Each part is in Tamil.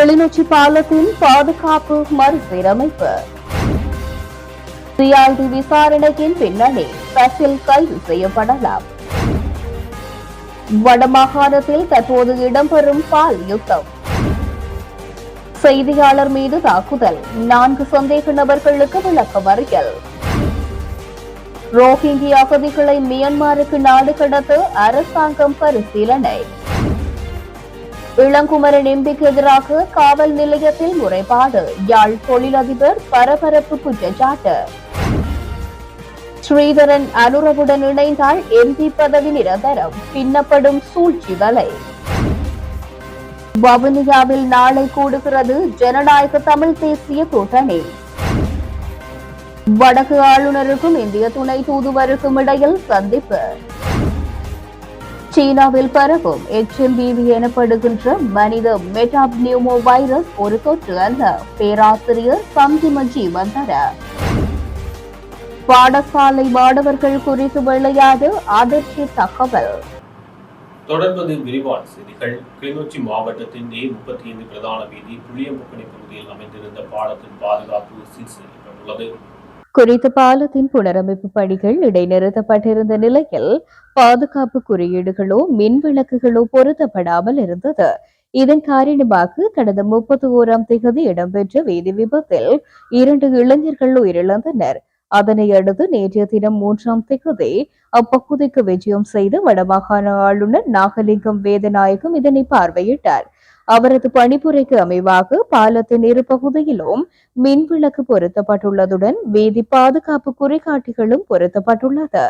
கிளிநொச்சி பாலத்தின் பாதுகாப்பு மறுசீரமைப்பு. சிஆர்டி விசாரணையின் பின்னணி சசில் கைது செய்யப்படலாம். வடமாகாணத்தில் தற்போது இடம்பெறும் பால் யுத்தம். செய்தியாளர் மீது தாக்குதல். நான்கு சந்தேக நபர்களுக்கு விளக்க மறியல் ரோஹிங்கி அகதிகளை மியான்மருக்கு நாடு கடத்த அரசாங்கம் பரிசீலனை. இளங்குமரன் எம்பிக்கு எதிராக காவல் நிலையத்தில் முறைப்பாடு. யாழ் தொழிலதிபர் பரபரப்பு குற்றச்சாட்டு. ஸ்ரீதரன் அனுரவுடன் இணைந்தால் எம்பி பதவி நிரந்தரம். பின்னப்படும் சூழ்ச்சி வலை வவுனியாவில் நாளை கூடுகிறது ஜனநாயக தமிழ் தேசிய கூட்டணி. வடக்கு ஆளுநருக்கும் இந்திய துணை தூதுவருக்கும் இடையில் சந்திப்பு. சீனாவில் பரவும் எச்எம்பிவி எனப்படுகின்ற மனித மெட்டாப்னியூமோ வைரஸ் ஒரு தொற்று அல்ல. பேராசிரியர் சந்திமஜி வந்தர. பாடசாலை மாணவர்கள் குறித்து விளையாடு அதிர்ச்சி தகவல். தொடர்வது விரிவான செய்திகள். கிளிநொச்சி மாவட்டத்தின் ஏ முப்பத்தி ஐந்து பிரதான வீதி புளியம்புக்கணி பகுதியில் அமைந்திருந்த பாலத்தின் பாதுகாப்பு சீர் செய்யப்பட்டுள்ளது குறித்த பாலத்தின் புனரமைப்பு பணிகள் இடைநிறுத்தப்பட்டிருந்த நிலையில் பாதுகாப்பு குறியீடுகளோ மின் விளக்குகளோ பொருத்தப்படாமல் இருந்தது. இதன் காரணமாக கடந்த முப்பத்தி ஓராம் தேதி இடம்பெற்ற வீதி விபத்தில் இரண்டு இளைஞர்கள் உயிரிழந்தனர். அதனை அடுத்து நேற்றைய தினம் மூன்றாம் தேதி அப்பகுதிக்கு விஜயம் செய்த வடமாகாண ஆளுநர் நாகலிங்கம் வேதநாயகம் இதனை பார்வையிட்டார். அவரது பணிப்புரைக்கு அமைவாக பாலத்தின் இரு பகுதியிலும் மின் விளக்கு பொருத்தப்பட்டுள்ளதுடன் வீதி பாதுகாப்பு குறிகாட்டிகளும் பொருத்தப்பட்டுள்ளது.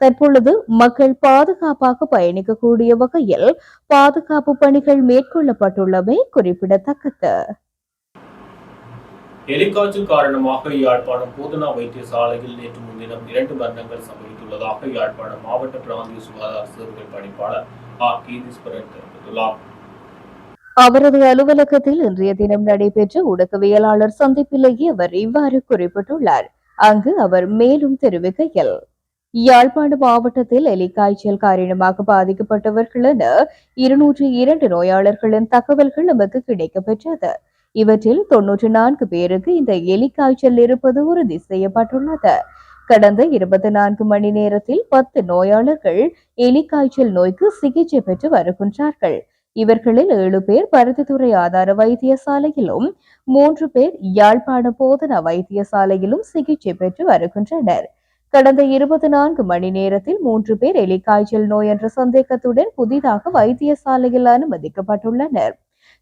தற்பொழுது மக்கள் பாதுகாப்பாக பயணிக்கக்கூடிய வகையில் பாதுகாப்பு பணிகள் மேற்கொள்ளப்பட்டுள்ளமை குறிப்பிடத்தக்கது. எலிக்காய்ச்சல் காரணமாக யாழ்ப்பாணம் போதனா வைத்தியசாலையில் நேற்று முன்தினம் இரண்டு மரணங்கள் சம்பவித்துள்ளதாக யாழ்ப்பாணம் மாவட்ட பிராந்திய சுகாதார சேவைகள் பணிப்பாளர் ஆர் கீதீஸ்வரன் தெரிவித்துள்ளார். அவரது அலுவலகத்தில் இன்றைய தினம் நடைபெற்ற ஊடகவியலாளர் சந்திப்பிலேயே அவர் இவ்வாறு குறிப்பிட்டுள்ளார். அங்கு அவர் மேலும் தெரிவிக்கையில் யாழ்ப்பாண மாவட்டத்தில் எலிக்காய்ச்சல் காரணமாக பாதிக்கப்பட்டவர்கள் என இருநூற்றி இரண்டு நோயாளர்களின் தகவல்கள் நமக்கு கிடைக்கப்பெற்றது. இவற்றில் தொன்னூற்றி நான்கு பேருக்கு இந்த எலிக்காய்ச்சல் இருப்பது உறுதி செய்யப்பட்டுள்ளது. கடந்த இருபத்தி நான்கு மணி நேரத்தில் பத்து நோயாளர்கள் எலிக்காய்ச்சல் நோய்க்கு சிகிச்சை பெற்று வருகின்றார்கள். இவர்களில் ஏழு பேர் பருத்தித்துறை ஆதார வைத்தியசாலையிலும் மூன்று பேர் யாழ்ப்பாண போதனா வைத்தியசாலையிலும் சிகிச்சை பெற்று வருகின்றனர். கடந்த இருபத்தி நான்கு மணி நேரத்தில் மூன்று பேர் எலிக்காய்ச்சல் நோய் என்ற சந்தேகத்துடன் புதிதாக வைத்தியசாலையில் அனுமதிக்கப்பட்டுள்ளனர்.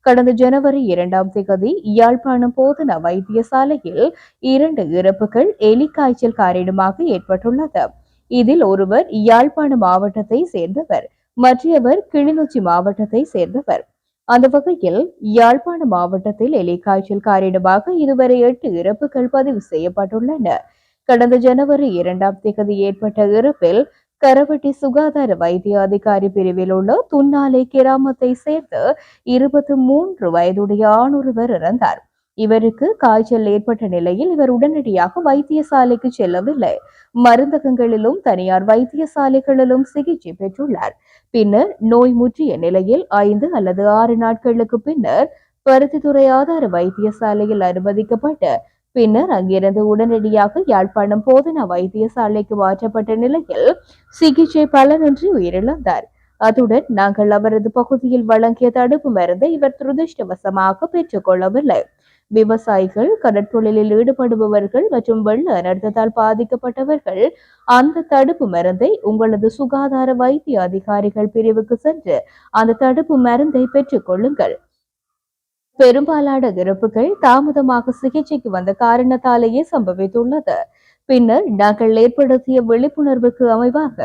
கடந்த ஜனவரி இரண்டாம் திகதி யாழ்ப்பாணம் போதனா வைத்தியசாலையில் இரண்டு இறப்புகள் எலிக்காய்ச்சல் காரணமாக ஏற்பட்டுள்ளது. இதில் ஒருவர் யாழ்ப்பாண மாவட்டத்தை சேர்ந்தவர். மற்றவர் கிளிநொச்சி மாவட்டத்தை சேர்ந்தவர். அந்த வகையில் யாழ்ப்பாண மாவட்டத்தில் எலிக்காய்ச்சல் காரணமாக இதுவரை எட்டு இறப்புகள் பதிவு செய்யப்பட்டுள்ளன. கடந்த ஜனவரி இரண்டாம் தேதி ஏற்பட்ட இறப்பில் கரவட்டி சுகாதார வைத்திய அதிகாரி பிரிவில் உள்ள துன்னாலை கிராமத்தை சேர்ந்த இருபத்தி மூன்று வயதுடைய ஆணொருவர் இறந்தார். இவருக்கு காய்ச்சல் ஏற்பட்ட நிலையில் இவர் உடனடியாக வைத்தியசாலைக்கு செல்லவில்லை. மருந்தகங்களிலும் தனியார் வைத்தியசாலைகளிலும் சிகிச்சை பெற்றுள்ளார். பின்னர் நோய் முற்றிய நிலையில் ஐந்து அல்லது ஆறு நாட்களுக்கு பின்னர் பருத்தித்துறை ஆதார வைத்தியசாலையில் அனுமதிக்கப்பட்டு பின்னர் அங்கிருந்து உடனடியாக யாழ்ப்பாணம் போதனா வைத்தியசாலைக்கு மாற்றப்பட்ட நிலையில் சிகிச்சை பலனின்றி உயிரிழந்தார். அத்துடன் நாங்கள் அவரது பகுதியில் வழங்கிய தடுப்பு மருந்தை இவர் துரதிருஷ்டவசமாக பெற்றுக் கொள்ளவில்லை விவசாயிகள் கடற்தொழிலில் ஈடுபடுபவர்கள் மற்றும் வெள்ள அனர்த்தத்தால் பாதிக்கப்பட்டவர்கள் அந்த தடுப்பு மருந்தை உங்களது சுகாதார வைத்திய அதிகாரிகள் பிரிவுக்கு சென்று அந்த தடுப்பு மருந்தை பெற்றுக் கொள்ளுங்கள். பெரும்பாலான இறப்புகள் தாமதமாக சிகிச்சைக்கு வந்த காரணத்தாலேயே சம்பவித்துள்ளது. பின்னர் நாங்கள் ஏற்படுத்திய விழிப்புணர்வுக்கு அமைவாக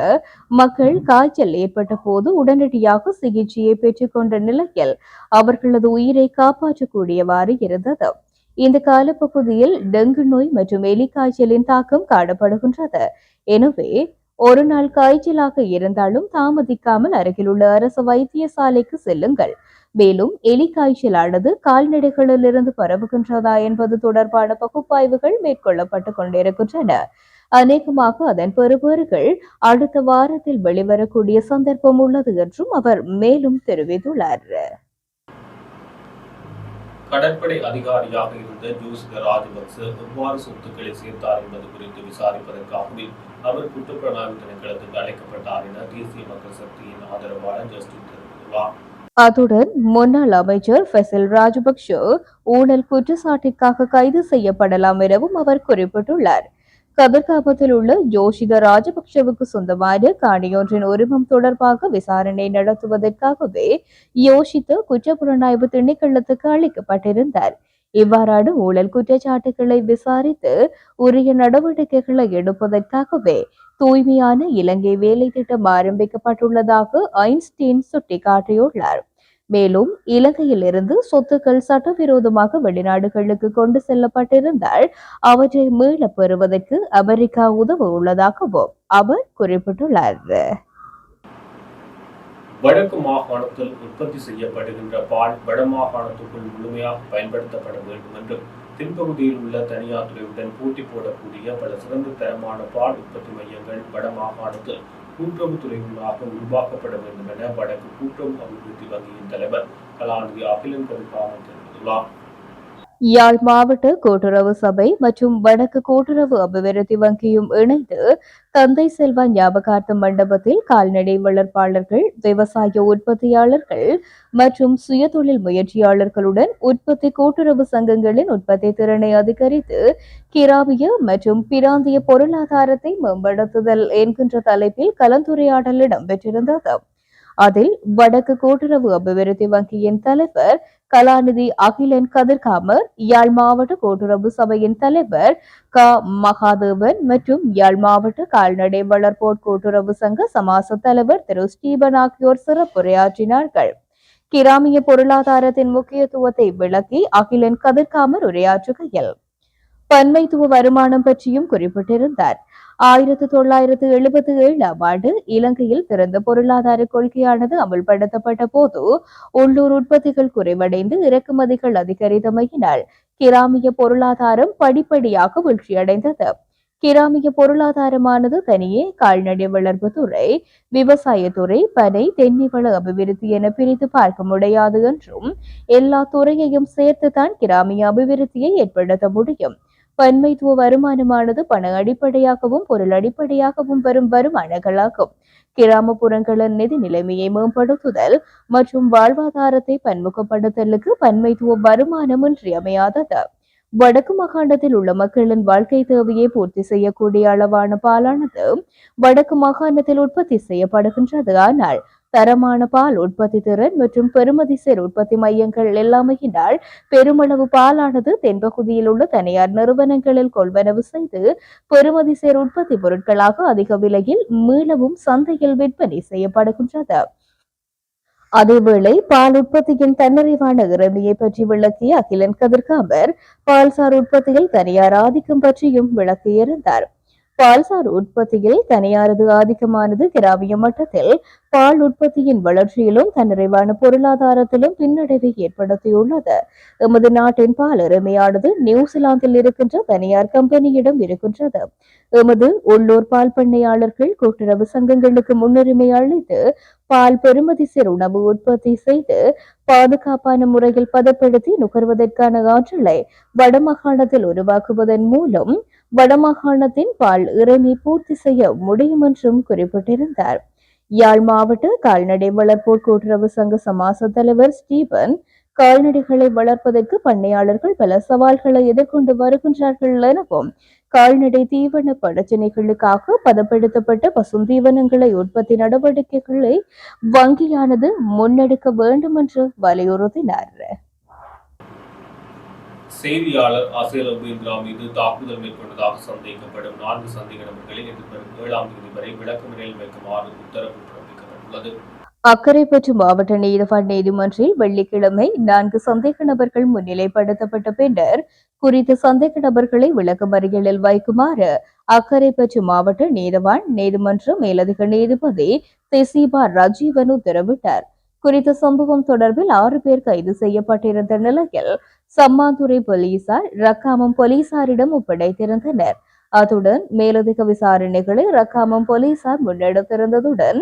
மக்கள் காய்ச்சல் ஏற்பட்ட போது உடனடியாக சிகிச்சையை பெற்றுக்கொண்ட நிலையில் அவர்களது உயிரை காப்பாற்றக்கூடியவாறு இருந்தது. இந்த காலப்பகுதியில் டெங்கு நோய் மற்றும் எலிக்காய்ச்சலின் தாக்கம் காணப்படுகின்றது. எனவே ஒரு நாள் காய்ச்சலாக இருந்தாலும் தாமதிக்காமல் அருகிலுள்ள அரசு வைத்தியசாலைக்கு செல்லுங்கள். மேலும் எலி காய்ச்சலானது கால்நடைகளிலிருந்து பரவுகின்றதா என்பது தொடர்பான பகுப்பாய்வுகள் மேற்கொள்ளப்பட்டு கொண்டிருக்கின்றன. அநேகமாக அதன் பெறுபேறுகள் அடுத்த வாரத்தில் வெளிவரக்கூடிய சந்தர்ப்பம் உள்ளது என்றும் அவர் மேலும் தெரிவித்துள்ளார். கடற்படை அதிகாரியாக இருந்த ஜோசிக ராஜபக்ச எவ்வாறு சொத்துக்களை சேர்த்தார் என்பது குறித்து விசாரிப்பதற்காகவே அவர் குற்றப்புலனாய்வு திணைக்களத்துக்கு அழைக்கப்பட்டார் என தேசிய மக்கள் சக்தியின் ஆதரவாளர் ஜஸ்டின் தெரிவித்துள்ளார். அத்துடன் முன்னாள் அமைச்சர் ஃபெசில் ராஜபக்ஷ ஊழல் குற்றச்சாட்டிற்காக கைது செய்யப்படலாம் எனவும் அவர் குறிப்பிட்டுள்ளார். கதிர்காமத்தில் உள்ள யோஷித ராஜபக்ஷவுக்கு சொந்தமான காணியொன்றின் உரிமம் தொடர்பாக விசாரணை நடத்துவதற்காகவே யோஷித்த குற்றப்புலனாய்வு திணைக்களத்துக்கு அளிக்கப்பட்டிருந்தார். இவ்வாறான ஊழல் குற்றச்சாட்டுகளை விசாரித்து உரிய நடவடிக்கைகளை எடுப்பதற்காகவே தூய்மையான இலங்கை வேலை திட்டம் ஆரம்பிக்கப்பட்டுள்ளதாக ஐன்ஸ்டீன் சுட்டிக்காட்டியுள்ளார். மேலும் இலங்கையில் இருந்து சொத்துக்கள் சட்டவிரோதமாக வெளிநாடுகளுக்கு கொண்டு செல்லப்பட்டிருந்தால் அவற்றை மீளப் பெறுவதற்கு அமெரிக்கா உதவ உள்ளதாகவும் அவர் குறிப்பிட்டுள்ளார். வடக்கு மாகாணத்தில் உற்பத்தி செய்யப்படுகின்ற பால் வடமாகாணத்துக்குள் முழுமையாக பயன்படுத்தப்பட வேண்டும் என்றும் தென்பகுதியில் உள்ள தனியார் துறையுடன் போட்டி போடக்கூடிய பல சிறந்த தரமான பால் உற்பத்தி மையங்கள் வடமாகாணத்தில் கூட்டுறவுத்துறைகளாக உருவாக்கப்பட வேண்டும் என வடக்கு கூட்டுறவு அபிவிருத்தி வங்கியின் தலைவர் கலாநிதி அகிலன் கருக்காமன் தெரிவித்துள்ளார். யாழ் மாவட்ட கூட்டுறவு சபை மற்றும் வடக்கு கூட்டுறவு அபிவிருத்தி வங்கியும் இணைந்து தந்தை செல்வா ஞாபகார்த்த மண்டபத்தில் கால்நடை வளர்ப்பாளர்கள் விவசாய உற்பத்தியாளர்கள் மற்றும் சுயதொழில் முயற்சியாளர்களுடன் உற்பத்தி கூட்டுறவு சங்கங்களின் உற்பத்தி திறனை அதிகரித்து கிராமிய மற்றும் பிராந்திய பொருளாதாரத்தை மேம்படுத்துதல் என்கின்ற தலைப்பில் கலந்துரையாடல் இடம்பெற்றிருந்தது. அதில் வடக்கு கூட்டுறவு அபிவிருத்தி வங்கியின் தலைவர் கலாநிதி அகிலன் கதிர்காமர் யாழ் மாவட்ட கூட்டுறவு சபையின் தலைவர் க. மகாதேவன் மற்றும் யாழ் மாவட்ட கால்நடை வளர்ப்போர் கூட்டுறவு சங்க சமாச தலைவர் திரு. ஸ்டீபன் ஆகியோர் சிறப்புரையாற்றினார்கள். கிராமிய பொருளாதாரத்தின் முக்கியத்துவத்தை விளக்கி அகிலன் கதிர்காமர் உரையாற்றுகையில் பன்மைத்துவ வருமானம் பற்றியும் குறிப்பிட்டிருந்தார். ஆயிரத்தி தொள்ளாயிரத்து எழுபத்தி ஏழாம் ஆண்டு இலங்கையில் திறந்த பொருளாதார கொள்கையானது அமல்படுத்தப்பட்ட போது உள்ளூர் உற்பத்திகள் குறைவடைந்து இறக்குமதிகள் அதிகரித்தமையினால் கிராமிய பொருளாதாரம் படிப்படியாக வீழ்ச்சியடைந்தது. கிராமிய பொருளாதாரமானது தனியே கால்நடை வளர்ப்பு துறை விவசாயத்துறை பனை தென்னிவள அபிவிருத்தி என பிரித்து பார்க்க முடியாது என்றும் எல்லா துறையையும் சேர்த்துதான் கிராமிய அபிவிருத்தியை ஏற்படுத்த முடியும். பன்மைத்துவ வருமானமானது பண அடிப்படையாகவும் பொருள் அடிப்படையாகவும் வரும் வருமானங்களாகும். கிராமப்புறங்களின் நிதி நிலைமையை மேம்படுத்துதல் மற்றும் வாழ்வாதாரத்தை பன்முகப்படுத்தலுக்கு பன்மைத்துவ வருமானம் இன்றியமையாதது வடக்கு மாகாணத்தில் உள்ள மக்களின் வாழ்க்கை தேவையை பூர்த்தி செய்யக்கூடிய அளவான பாலானது வடக்கு மாகாணத்தில் உற்பத்தி செய்யப்படுகின்றது. ஆனால் தரமான பால் உற்பத்தி திறன் மற்றும் பெறுமதி சேர் உற்பத்தி மையங்கள் இல்லாமையினால் பெருமளவு பாலானது தென்பகுதியில் உள்ள தனியார் நிறுவனங்களில் கொள்வனவு செய்து பெறுமதி சேர் உற்பத்தி பொருட்களாக அதிக விலையில் மீளவும் சந்தையில் விற்பனை செய்யப்படுகின்றது. அதேவேளை பால் உற்பத்தியின் தன்னிறைவான இறமையை பற்றி விளக்கிய அகிலன் கதிர்காமர் பால்சார் உற்பத்தியில் தனியார் ஆதிக்கம் பற்றியும் விளக்கியிருந்தார் பால்சார் உற்பத்தியில் தனியாரது ஆதிக்கமானது கிராமிய மட்டத்தில் பால் உற்பத்தியின் வளர்ச்சியிலும் தன்னிறைவான பொருளாதாரத்திலும் பின்னடைவை ஏற்படுத்தியுள்ளது. எமது நாட்டின் பால் எருமையானது நியூசிலாந்தில் இருக்கின்ற தனியார் கம்பெனியிடம் இருக்கின்றது. எமது உள்ளூர் பால் பண்ணையாளர்கள் கூட்டுறவு சங்கங்களுக்கு முன்னுரிமை அளித்து பால் பெறுமதி சிறு உணவு உற்பத்தி செய்து பாதுகாப்பான முறையில் பதப்படுத்தி நுகர்வதற்கான ஆற்றலை வடமாகாணத்தில் உருவாக்குவதன் மூலம் வடமாகாணத்தின் பால் இறைமை பூர்த்தி செய்ய முடியும் என்றும் குறிப்பிட்டிருந்தார். யாழ் மாவட்ட கால்நடை வளர்ப்போர் கூட்டுறவு சங்க சமாச தலைவர் ஸ்டீபன் கால்நடைகளை வளர்ப்பதற்கு பண்ணையாளர்கள் பல சவால்களை எதிர்கொண்டு வருகின்றார்கள் எனவும் கால்நடை தீவன பிரச்சனைகளுக்காக பதப்படுத்தப்பட்ட பசுந்தீவனங்களை உற்பத்தி நடவடிக்கைகளை வங்கியானது முன்னெடுக்க வேண்டும் என்று வலியுறுத்தினார். செய்தியாளர் அசேல் உபேந்திரா மீது தாக்குதல் மேற்கொண்டதாக சந்தேகப்படும் நான்கு சந்தேக நபர்களை எதிர்வரும் ஏழாம் தேதி வரை விளக்கமறையில் வைக்குமாறு உத்தரவு பிறப்பிக்கப்பட்டுள்ளது. அக்கரைப்பற்று மாவட்ட நீதிவான் நீதிமன்றில் வெள்ளிக்கிழமை நான்கு சந்தேக நபர்கள் முன்னிலைப்படுத்தப்பட்ட பின்னர் குறித்த சந்தேக நபர்களை விளக்கமறியலில் வைக்குமாறு அக்கரைப்பற்று மாவட்ட நீதிவான் நீதிமன்ற மேலதிக நீதிபதி தெசிபா ராஜீவன் உத்தரவிட்டார். குறித்த சம்பவம் தொடர்பில் ஆறு பேர் கைது செய்யப்பட்டிருந்த நிலையில் சம்மாந்துறை போலீசார் ரக்காமம் போலீசாரிடம் ஒப்படைத்திருந்தனர் அத்துடன் மேலதிக விசாரணைகளை ரக்காமம் போலீசார் முன்னெடுத்திருந்ததுடன்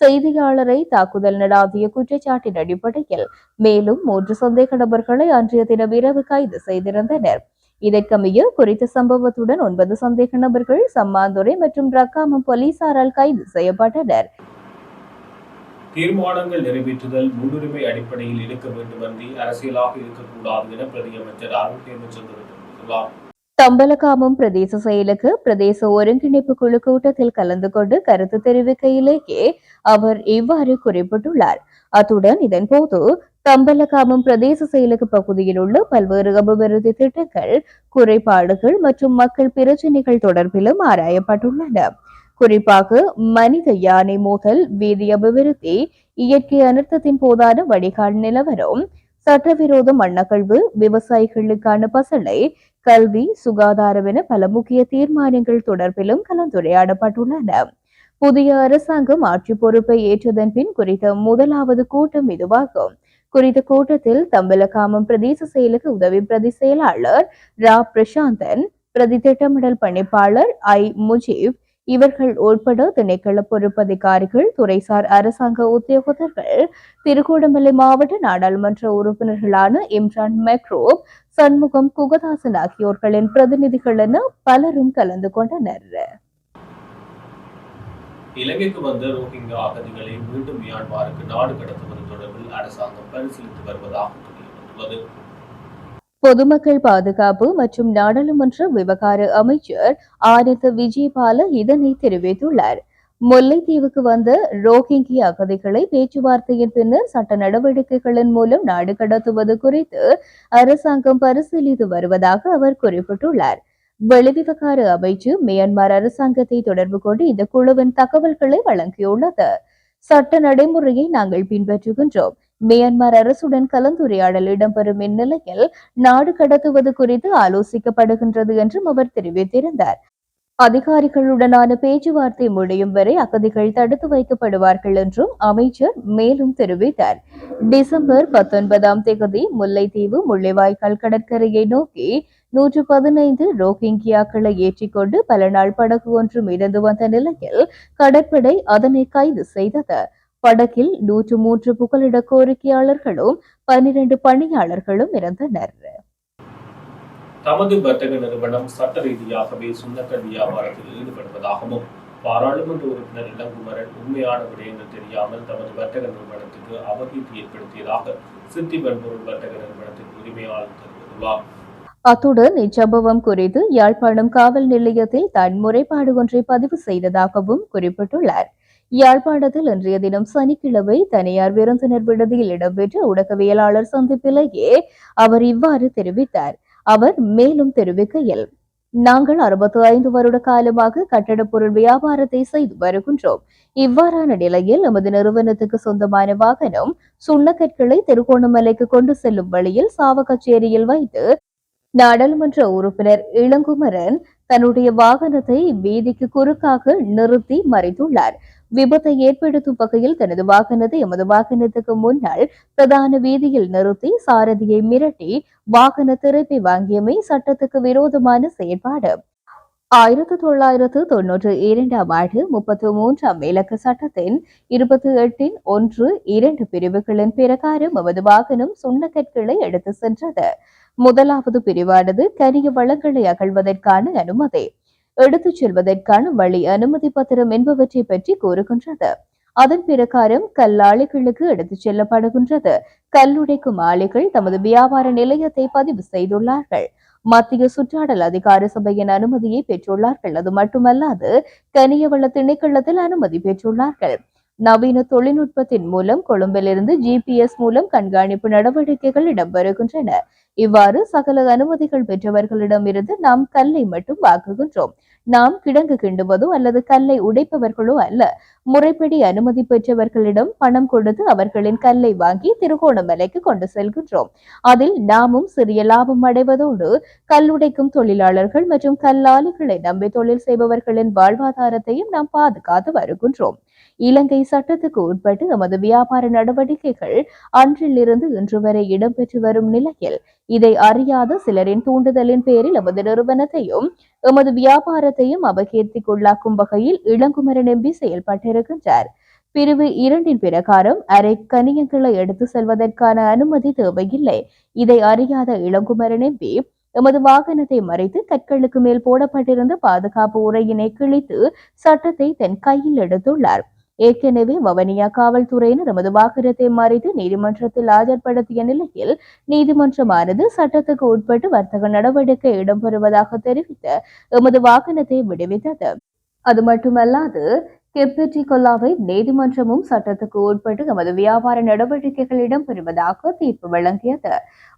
செய்தியாளரை தாக்குதல் நடாத்திய குற்றச்சாட்டின் அடிப்படையில் மேலும் மூன்று சந்தேக நபர்களை அன்றைய தினம் இரவு கைது செய்திருந்தனர். இதற்கமைய குறித்த சம்பவத்துடன் ஒன்பது சந்தேக நபர்கள் சம்மாந்துறை மற்றும் ரக்காமம் போலீசாரால் கைது செய்யப்பட்டனர். தீர்மானங்கள் நிறைவேற்றுதல் முன்னுரிமை அடிப்படையில் இருக்க வேண்டுமன்றி அரசியலாக இருக்கக்கூடாது என பிரதியமைச்சர் அருண் ஹேமச்சந்திரன் தெரிவித்துள்ளார் தம்பலகாமம் பிரதேச செயலுக்கு பிரதேச ஒருங்கிணைப்பு குழு கூட்டத்தில் கலந்து கொண்டு கருத்து தெரிவிக்கையிலேயே அவர் இவ்வாறு குறிப்பிட்டுள்ளார். அத்துடன் இதன்போது தம்பலகாமம் பிரதேச செயலுக்கு பகுதியில் உள்ள பல்வேறு அபிவிருத்தி திட்டங்கள் குறைபாடுகள் மற்றும் மக்கள் பிரச்சினைகள் தொடர்பிலும் ஆராயப்பட்டுள்ளன. குறிப்பாக மனித யானை மோதல் வீதி அபிவிருத்தி இயற்கை அனர்த்தத்தின் போதான வடிகால் நிலவரம் சட்டவிரோத மண்ணகழ்வு விவசாயிகளுக்கான பசலை கல்வி சுகாதாரம் என பல முக்கிய தீர்மானங்கள் தொடர்பிலும் கலந்துரையாடப்பட்டுள்ளன. புதிய அரசாங்கம் ஆட்சி பொறுப்பை ஏற்றதன் பின் குறித்த முதலாவது கூட்டம் இதுவாகும். குறித்த கூட்டத்தில் தம்பலகாமம் பிரதேச செயலக உதவி பிரதி செயலாளர் ரா. பிரசாந்தன் பிரதி திட்டமிடல் பணிப்பாளர் ஐ. முஜீப் இவர்கள் உட்பட திணைக்கள பொறுப்பதிகாரிகள் துறைசார் அரசாங்க உத்தியோகத்தர்கள் திருகோணமலை மாவட்ட நாடாளுமன்ற உறுப்பினர்களான இம்ரான் மெக்ரோப் சண்முகம் குகதாசன் ஆகியோர்களின் பிரதிநிதிகள் என பலரும் கலந்து கொண்டனர். இலங்கைக்கு வந்த ரோஹிங்கா அகதிகளை மீண்டும் மியான்மாருக்கு நாடு கடத்துவது தொடர்பில் அரசாங்கம் பரிசீலித்து வருவதாக தெரியவந்துள்ளது. பொதுமக்கள் பாதுகாப்பு மற்றும் நாடாளுமன்ற விவகார அமைச்சர் ஆனந்த விஜயபால இதனை தெரிவித்துள்ளார். முல்லைத்தீவுக்கு வந்த ரோஹிங்கி அகதிகளை பேச்சுவார்த்தையின் பின்னர் சட்ட நடவடிக்கைகளின் மூலம் நாடு கடத்துவது குறித்து அரசாங்கம் பரிசீலித்து வருவதாக அவர் குறிப்பிட்டுள்ளார். வெளிவிவகார அமைச்சு மியான்மர் அரசாங்கத்தை தொடர்பு கொண்டு இந்த குழுவின் தகவல்களை வழங்கியுள்ளது. சட்ட நடைமுறையை நாங்கள் பின்பற்றுகின்றோம். மியான்மர் அரசுடன் கலந்துரையாடல் இடம்பெறும் இந்நிலையில் நாடு கடத்துவது குறித்து ஆலோசிக்கப்படுகின்றது என்றும் அவர் தெரிவித்திருந்தார். அதிகாரிகளுடனான பேச்சுவார்த்தை முடியும் வரை அகதிகள் தடுத்து வைக்கப்படுவார்கள் என்றும் அமைச்சர் மேலும் தெரிவித்தார். டிசம்பர் பத்தொன்பதாம் தேதி முல்லைத்தீவு முள்ளிவாய்க்கால் கடற்கரையை நோக்கி நூற்று பதினைந்து ரோஹிங்கியாக்களை ஏற்றிக்கொண்டு பல நாள் படகு ஒன்று மிதந்து வந்த நிலையில் கடற்படை அதனை கைது செய்தது. படகில் நூற்று மூன்று புகலிட கோரிக்கையாளர்களும் பன்னிரண்டு பணியாளர்களும் இருந்தனர் தமது வர்த்தக நிறுவனம் சட்ட ரீதியாகவே சுண்ணக்கல் வியாபாரத்தில் ஈடுபடுவதாகவும் பாராளுமன்ற உறுப்பினர் இளங்குமரன் உண்மையான விடயங்கள் தெரியாமல் தமது வர்த்தக நிறுவனத்துக்கு அவகீர்த்தி ஏற்படுத்தியதாக சித்தி வன்பொருள் வர்த்தக நிறுவனத்தின் உரிமையாளர் தெரிவித்துள்ளார். அத்துடன் இச்சம்பவம் குறித்து யாழ்ப்பாணம் காவல் நிலையத்தில் தான் முறைப்பாடு ஒன்றை பதிவு செய்ததாகவும் குறிப்பிட்டுள்ளார். யாழ்ப்பாணத்தில் இன்றைய தினம் சனிக்கிழமை தனியார் விருந்தினர் விடுதியில் இடம்பெற்ற ஊடகவியலாளர் சந்திப்பிலேயே அவர் இவ்வாறு தெரிவித்தார். அவர் மேலும் தெரிவிக்கையில் நாங்கள் அறுபத்தி ஐந்து வருட காலமாக கட்டடப் பொருள் வியாபாரத்தை செய்து வருகின்றோம். இவ்வாறான நிலையில் நமது நிறுவனத்துக்கு சொந்தமான வாகனம் சுண்ணக்கற்களை திருகோணமலைக்கு கொண்டு செல்லும் வழியில் சாவகச்சேரியில் வைத்து நாடாளுமன்ற உறுப்பினர் இளங்குமரன் தன்னுடைய வாகனத்தை வீதிக்கு குறுக்காக நிறுத்தி மறைத்துள்ளார். விபத்தை ஏற்படுத்தும் வகையில் தனது வாகனத்தை எமது வாகனத்துக்கு முன்னால் பிரதான வீதியில் நிறுத்தி சாரதியை மிரட்டி வாகன திருப்பி வாங்கியமை சட்டத்துக்கு விரோதமான செயற்பாடு. ஆயிரத்தி தொள்ளாயிரத்து தொன்னூற்றி இரண்டாம் ஆண்டு முப்பத்தி மூன்றாம் இலக்க சட்டத்தின் இருபத்தி எட்டின் ஒன்று இரண்டு பிரிவுகளின் பிரகாரம் எமது வாகனம் சுண்ணக்கற்களை எடுத்து சென்றது. முதலாவது பிரிவானது கரிய வளங்களை அகழ்வதற்கான அனுமதி. எடுத்துச் செல்வதற்கான வழி அனுமதி பத்திரம் என்பவற்றை பற்றி கூறுகின்றது. அதன் பிரகாரம் கல்லாளிகளுக்கு எடுத்துச் செல்லப்படுகின்றது. கல்லுடைக்கும் ஆலைகள் தமது வியாபார நிலையத்தை பதிவு செய்துள்ளார்கள். மத்திய சுற்றாடல் அதிகார சபையின் அனுமதியை பெற்றுள்ளார்கள். அது மட்டுமல்லாது கனியவள திணைக்களத்தில் அனுமதி பெற்றுள்ளார்கள். நவீன தொழில்நுட்பத்தின் மூலம் கொழும்பிலிருந்து ஜிபிஎஸ் மூலம் கண்காணிப்பு நடவடிக்கைகள் இடம்பெறுகின்றன. இவ்வாறு சகல அனுமதிகள் பெற்றவர்களிடமிருந்து நாம் கல்லை மட்டும் வாங்குகின்றோம். நாம் கிடங்கு கிண்டுவதோ அல்லது கல்லை உடைப்பவர்களோ அல்ல. முறைப்படி அனுமதி பெற்றவர்களிடம் பணம் கொடுத்து அவர்களின் கல்லை வாங்கி திருகோணமலைக்கு கொண்டு செல்கின்றோம். அதில் நாமும் சிறிய லாபம் அடைவதோடு கல்லுடைக்கும் தொழிலாளர்கள் மற்றும் கல்லாளிகளை நம்பி தொழில் செய்பவர்களின் வாழ்வாதாரத்தையும் நாம் பாதுகாத்து வருகின்றோம். இலங்கை சட்டத்துக்கு உட்பட்டு எமது வியாபார நடவடிக்கைகள் அன்றிலிருந்து இன்று வரை இடம்பெற்று வரும் நிலையில் இதை அறியாத சிலரின் தூண்டுதலின் பேரில் எமது நிறுவனத்தையும் எமது வியாபாரத்தையும் அபகீர்த்திக்குள்ளாக்கும் வகையில் இளங்குமரன் எம்பி செயல்பட்டிருக்கின்றார். பிரிவு இரண்டின் பிரகாரம் அரை கனியங்களை எடுத்து செல்வதற்கான அனுமதி தேவையில்லை. இதை அறியாத இளங்குமரன் எம்பி எமது வாகனத்தை மறைத்து கற்களுக்கு மேல் போடப்பட்டிருந்த பாதுகாப்பு உரையினை கிழித்து சட்டத்தை தன் கையில் எடுத்துள்ளார். ஏற்கனவே வவனியா காவல்துறையினர் எமது வாகனத்தை மறைத்து நீதிமன்றத்தில் ஆஜர்படுத்திய நிலையில் நீதிமன்றமானது சட்டத்துக்கு உட்பட்டு வர்த்தக நடவடிக்கை இடம்பெறுவதாக தெரிவித்து எமது வாகனத்தை விடுவித்தது. அது மட்டுமல்லாது கெப்பெட்டிகொல்லாவை நீதிமன்றமும் சட்டத்துக்கு உட்பட்டு எமது வியாபார நடவடிக்கைகள் இடம்பெறுவதாக தீர்ப்பு வழங்கியது.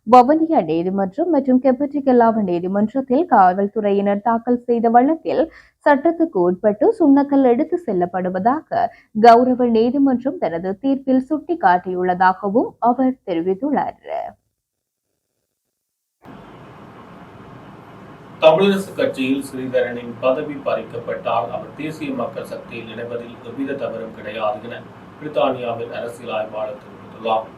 வவனியா நீதிமன்றம் மற்றும் கெப்பெட்டிகொல்லாவ நீதிமன்றத்தில் காவல்துறையினர் தாக்கல் செய்த வழக்கில் சட்டத்துக்கு உட்பட்டு சுண்ணக்கல் எடுத்து செல்லப்படுவதாக கௌரவ நீதிமன்றம் தனது தீர்ப்பில் சுட்டிக்காட்டியுள்ளதாகவும் அவர் தெரிவித்துள்ளார். தமிழரசு கட்சியில் ஸ்ரீதரனின் பதவி பறிக்கப்பட்டால் அவர் தேசிய மக்கள் சக்தியில் இணைவதில் எவ்வித தவறும் கிடையாது என பிரித்தானியாவின் அரசியல் ஆய்வாளர் தெரிவித்துள்ளார்.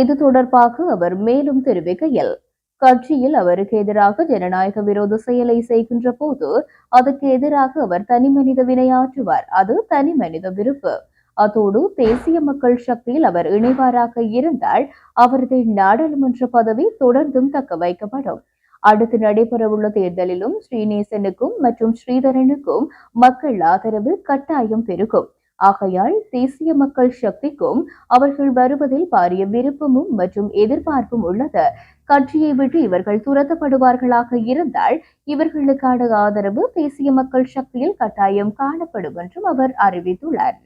இது தொடர்பாக அவர் மேலும் தெரிவிக்கையில் கட்சியில் அவருக்கு எதிராக ஜனநாயக விரோத செயலை செய்கின்ற போது அதுக்கு எதிராக அவர் தனி மனித வினையாற்றுவார். அது தனி மனித விருப்பு. அதோடு தேசிய மக்கள் சக்தியில் அவர் இணைவாராக இருந்தால் அவரது நாடாளுமன்ற பதவி தொடர்ந்தும் தக்க வைக்கப்படும். அடுத்து நடைபெறவுள்ள தேர்தலிலும் ஸ்ரீநேசனுக்கும் மற்றும் ஸ்ரீதரனுக்கும் மக்கள் ஆதரவு கட்டாயம் பெருகும். ஆகையால் தேசிய மக்கள் சக்திக்கும் அவர்கள் வருவதில் பாரிய விருப்பமும் மற்றும் எதிர்பார்ப்பும் உள்ளது கட்சியை விட்டு இவர்கள் துரத்தப்படுவார்களாக இருந்தால் இவர்களுக்கான ஆதரவு தேசிய மக்கள் சக்தியில் கட்டாயம் காணப்படும் என்றும் அவர் அறிவித்துள்ளார்.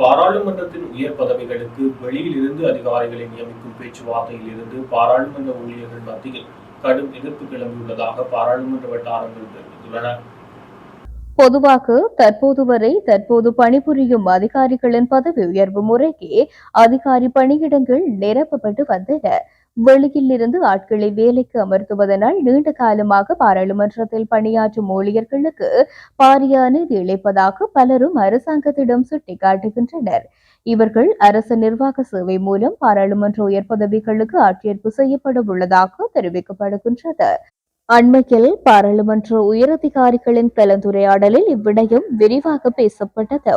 பாராளுமன்றத்தின் உயர் பதவிகளுக்கு வெளியில் இருந்து அதிகாரிகளை நியமிக்கும் பேச்சுவார்த்தையில் இருந்து பாராளுமன்ற ஊழியர்கள் மத்தியில் கடும் எதிர்ப்பு கிளம்பியுள்ளதாக பாராளுமன்ற வட்டாரங்கள் தெரிவித்துள்ளன. பொதுவாக தற்போது வரை தற்போது பணிபுரியும் அதிகாரிகளின் பதவி உயர்வு முறைக்கே அதிகாரி பணியிடங்கள் நிரப்பப்பட்டு வந்தன. வெளியில் இருந்து ஆட்களை வேலைக்கு அமர்த்துவதனால் நீண்ட காலமாக பாராளுமன்றத்தில் பணியாற்றும் ஊழியர்களுக்கு பாரிய அநீதி இழைப்பதாக பலரும் அரசாங்கத்திடம் சுட்டிக்காட்டுகின்றனர். இவர்கள் அரசு நிர்வாக சேவை மூலம் பாராளுமன்ற உயர் பதவிகளுக்கு ஆட்சேர்ப்பு செய்யப்பட உள்ளதாக தெரிவிக்கப்படுகின்றது. அண்மையில் பாராளுமன்ற உயரதிகாரிகளின் கலந்துரையாடலில் இவ்விடயம் விரிவாக பேசப்பட்டது.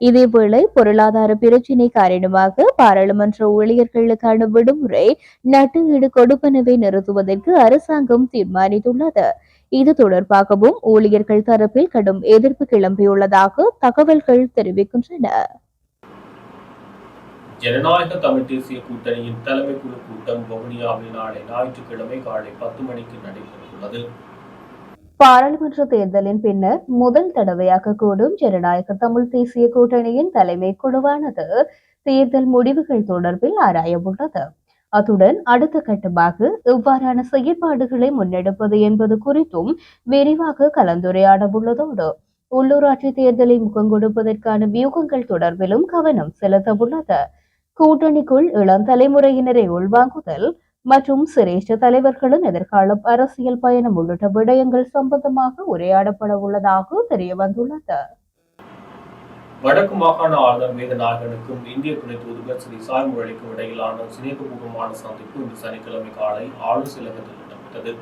இதேவேளை பொருளாதார பிரச்சினை காரணமாக பாராளுமன்ற ஊழியர்களுக்கான விடுமுறை நட்டு ஈடு கொடுப்பனவை நிறுத்துவதற்கு அரசாங்கம் தீர்மானித்துள்ளது. இது தொடர்பாகவும் ஊழியர்கள் தரப்பில் கடும் எதிர்ப்பு கிளம்பியுள்ளதாக தகவல்கள் தெரிவிக்கின்றன. ஜனநாயக தமிழ் தேசிய கூட்டணியின் தலைமை குழு கூட்டம் வவுனியாவில் நாளை ஞாயிற்றுக்கிழமை காலை பத்து மணிக்கு நடைபெறவுள்ளது. பாராளுமன்ற தேர்தலின் பின்னர் முதல் தடவையாக கூடும் ஜனநாயக தமிழ் தேசிய கூட்டணியின் தலைமை குழுவானது தேர்தல் முடிவுகள் தொடர்பில் ஆராயவுள்ளது. அத்துடன் அடுத்த கட்டமாக எவ்வாறான செயற்பாடுகளை முன்னெடுப்பது என்பது குறித்தும் விரிவாக கலந்துரையாடவுள்ளதோடு உள்ளூராட்சி தேர்தலை முகம் கொடுப்பதற்கான வியூகங்கள் தொடர்பிலும் கவனம் செலுத்தவுள்ளது. உள்ளது கூட்டணிக்குள் இளம் தலைமுறையினரை உள்வாங்குதல் மற்றும் சிரேஷ்ட தலைவர்களின் எதிர்கால அரசியல் பயணம் உள்ளிட்ட விடயங்கள் சம்பந்தமாக உரையாடப்பட உள்ளதாக தெரிய வந்துள்ளது வடக்கு மாகாண ஆளுநர் வேதநாயகனுக்கும் இந்திய துணை தூதுவர் ஸ்ரீ சாய் முரளிக்கும் இடையிலான சிநேகபூர்வமான சந்திப்பு இன்று சனிக்கிழமை காலை ஆளுநர் சிலகத்தில் இடம்பெற்றது.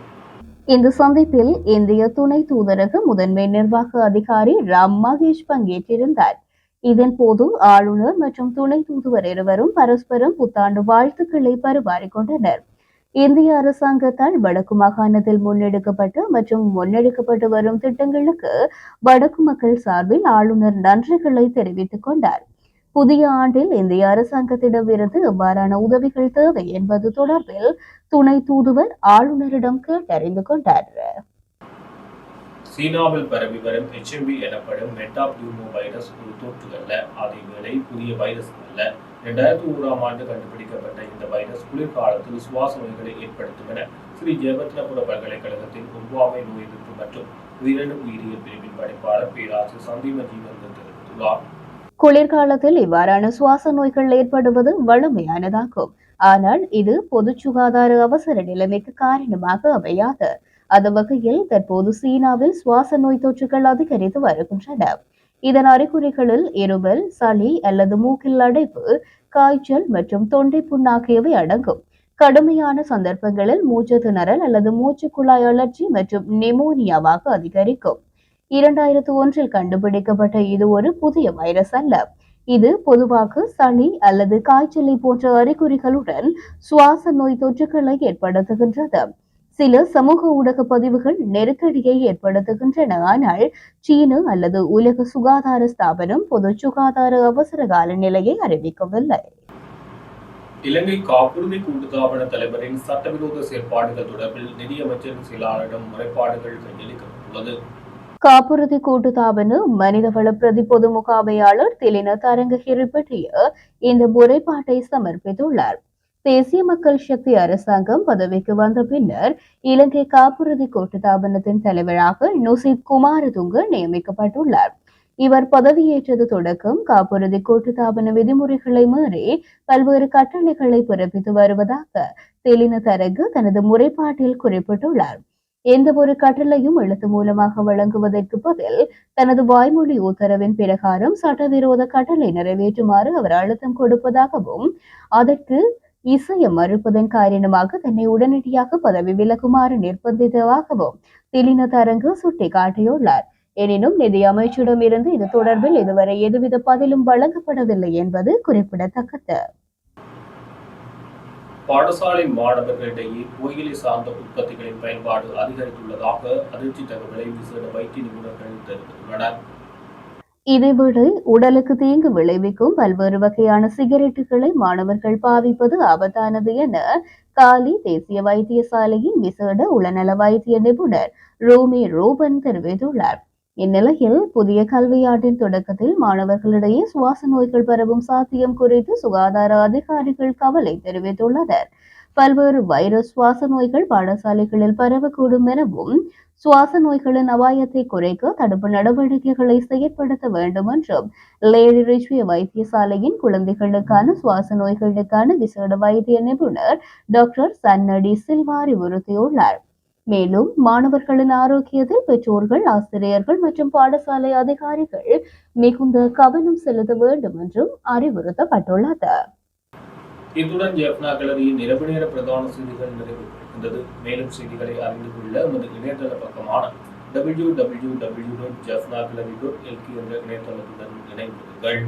இந்த சந்திப்பில் இந்திய துணை தூதரக முதன்மை நிர்வாக அதிகாரி ராம் மகேஷ் பங்கேற்றிருந்தார். இதன் போது ஆளுநர் மற்றும் துணை தூதுவர் இருவரும் பரஸ்பரம் புத்தாண்டு வாழ்த்துக்களை பரிமாறிக்கொண்டனர் இந்திய அரசாங்கத்தால் வடக்கு மாகாணத்தில் முன்னெடுக்கப்பட்ட மற்றும் முன்னெடுக்கப்பட்டு வரும் திட்டங்களுக்கு வடக்கு மக்கள் சார்பில் ஆளுநர் நன்றிகளை தெரிவித்துக் கொண்டார். புதிய ஆண்டில் இந்திய அரசாங்கத்திடமிருந்து எவ்வாறான உதவிகள் தேவை என்பது தொடர்பில் துணை தூதுவர் ஆளுநரிடம் கேட்டறிந்து கொண்டார். சீனாவில் பரவி வரும் HMV எனப்படும் மெட்டாபியூமோ வைரஸ் ஒரு தொற்று அல்ல. அதேவேளை புதிய வைரஸ் அல்ல. இரண்டாயிரத்தி ஓராம் ஆண்டு கண்டுபிடிக்கப்பட்ட இந்த வைரஸ் குளிர்காலத்தில் சுவாச நோய்களை ஏற்படுத்தும் என ஸ்ரீ ஜெயபத்ரபுர பல்கலைக்கழகத்தின் ஒவ்வாமை நோய் எதிர்ப்பு மற்றும் உயிரணு உயிரியல் பிரிவின் படிப்பாளர் பேராசிரியர் சந்தீப ஜீவன் தெரிவித்துள்ளார். குளிர்காலத்தில் இவ்வாறான சுவாச நோய்கள் ஏற்படுவது வலிமையானதாகும். ஆனால் இது பொது சுகாதார அவசர நிலைமைக்கு காரணமாக அமையாது. அந்த வகையில் தற்போது சீனாவில் சுவாச நோய் தொற்றுகள் அதிகரித்து வருகின்றன. இதன் அறிகுறிகளில் இருமல் சளி அல்லது மூக்கில் அடைப்பு காய்ச்சல் மற்றும் தொண்டை புண் ஆகியவை அடங்கும். கடுமையான சந்தர்ப்பங்களில் மூச்சு திணறல் அல்லது மூச்சு குழாய் அழற்சி மற்றும் நிமோனியாவாக அதிகரிக்கும். இரண்டாயிரத்து ஒன்றில் கண்டுபிடிக்கப்பட்ட இது ஒரு புதிய வைரஸ் அல்ல. இது பொதுவாக சளி அல்லது காய்ச்சலை போன்ற அறிகுறிகளுடன் சுவாச நோய் தொற்றுகளை ஏற்படுத்துகின்றது. சில சமூக ஊடக பதிவுகள் நெருக்கடியை ஏற்படுத்துகின்றன. ஆனால் சீன அல்லது உலக சுகாதார ஸ்தாபனம் பொது சுகாதார அவசர கால நிலையை அறிவிக்கவில்லை. இலங்கை காப்புறுதி கூட்டுத்தாபன தலைவரின் சட்டவிரோத செயற்பாடுகள் தொடர்பில் நிதியமைச்சர் செயலாளரிடம் முறைப்பாடுகள் கையளிக்கப்பட்டுள்ளது. காப்புறுதி கூட்டுத்தாபன மனிதவள பிரதி பொது முகாமையாளர் திலின தரங்ககிரி பற்றிய இந்த முறைப்பாட்டை சமர்ப்பித்துள்ளார். தேசிய மக்கள் சக்தி அரசாங்கம் பதவிக்கு வந்த பின்னர் இலங்கை காப்புறுதி கூட்டுத்தாபனத்தின் தலைவராக நுசித் குமாரதுங்க நியமிக்கப்பட்டுள்ளார். இவர் பதவியேற்றது தொடக்கம் காப்புறுதி கூட்டுத்தாபன விதிமுறைகளை மீறி பல்வேறு கட்டளைகளை பிறப்பித்து வருவதாக தெலின தரகு தனது முறைப்பாட்டில் குறிப்பிட்டுள்ளார். எந்த ஒரு கட்டளையும் எழுத்து மூலமாக வழங்குவதற்கு பதில் தனது வாய்மொழி உத்தரவின் பிரகாரம் சட்டவிரோத கட்டளை நிறைவேற்றுமாறு அவர் அழுத்தம் கொடுப்பதாகவும் அதற்கு இசைய மறுப்பதன் காரணமாக தன்னை உடனடியாக பதவி விலகுமாறு நிர்பந்தித்ததாகவும் திலின தரங்கு சுட்டிக்காட்டியுள்ளார். எனினும் நிதி அமைச்சிடம் இருந்து இது தொடர்பில் இதுவரை எதுவித பதிலும் வழங்கப்படவில்லை என்பது குறிப்பிடத்தக்கது. பாடசாலை மாணவர்களிடையே புகையிலை சார்ந்த உற்பத்திகளின் பயன்பாடு அதிகரித்துள்ளதாக அதிர்ச்சி தகவலை விசேட வைத்திய நிபுணர்கள் தெரிவித்துள்ளனர். இதைவிட உடலுக்கு தீங்கு விளைவிக்கும் பல்வேறு வகையான சிகரெட்டுகளை மாணவர்கள் பாவிப்பது ஆபத்தானது என காலி தேசிய வைத்தியசாலையின் விசேட உளநல வைத்திய நிபுணர் ரோமி ரூபன் தெரிவித்துள்ளார். இந்நிலையில் புதிய கல்வியாண்டின் தொடக்கத்தில் மாணவர்களிடையே சுவாச நோய்கள் பரவும் சாத்தியம் குறித்து சுகாதார அதிகாரிகள் கவலை தெரிவித்துள்ளனர். பல்வேறு வைரஸ் சுவாச நோய்கள் பாடசாலைகளில் பரவக்கூடும் எனவும் சுவாச நோய்களின் அபாயத்தை குறைக்க தடுப்பு நடவடிக்கைகளை செயற்படுத்த வேண்டும் என்றும் லேடி ரிச்விய வைத்தியசாலையின் குழந்தைகளுக்கான சுவாச நோய்களுக்கான விசேட வைத்திய நிபுணர் டாக்டர் சன்னடி சில்வா அறிவுறுத்தியுள்ளார். மேலும் மாணவர்களின் ஆரோக்கியத்தில் பெற்றோர்கள் ஆசிரியர்கள் மற்றும் பாடசாலை அதிகாரிகள் மிகுந்த கவனம் செலுத்த வேண்டும் என்றும் அறிவுறுத்தப்பட்டுள்ளது. இத்துடன் ஜெஃப்னா கலரியின் இரவு நேர பிரதான செய்திகள் நிறைவு பெறுகின்றது மேலும் செய்திகளை அறிந்து கொள்ள உமது இணையதள பக்கமான W W W dot Jaffna gallery dot LK என்ற இணையதளத்துடன் இணைந்திருங்கள்.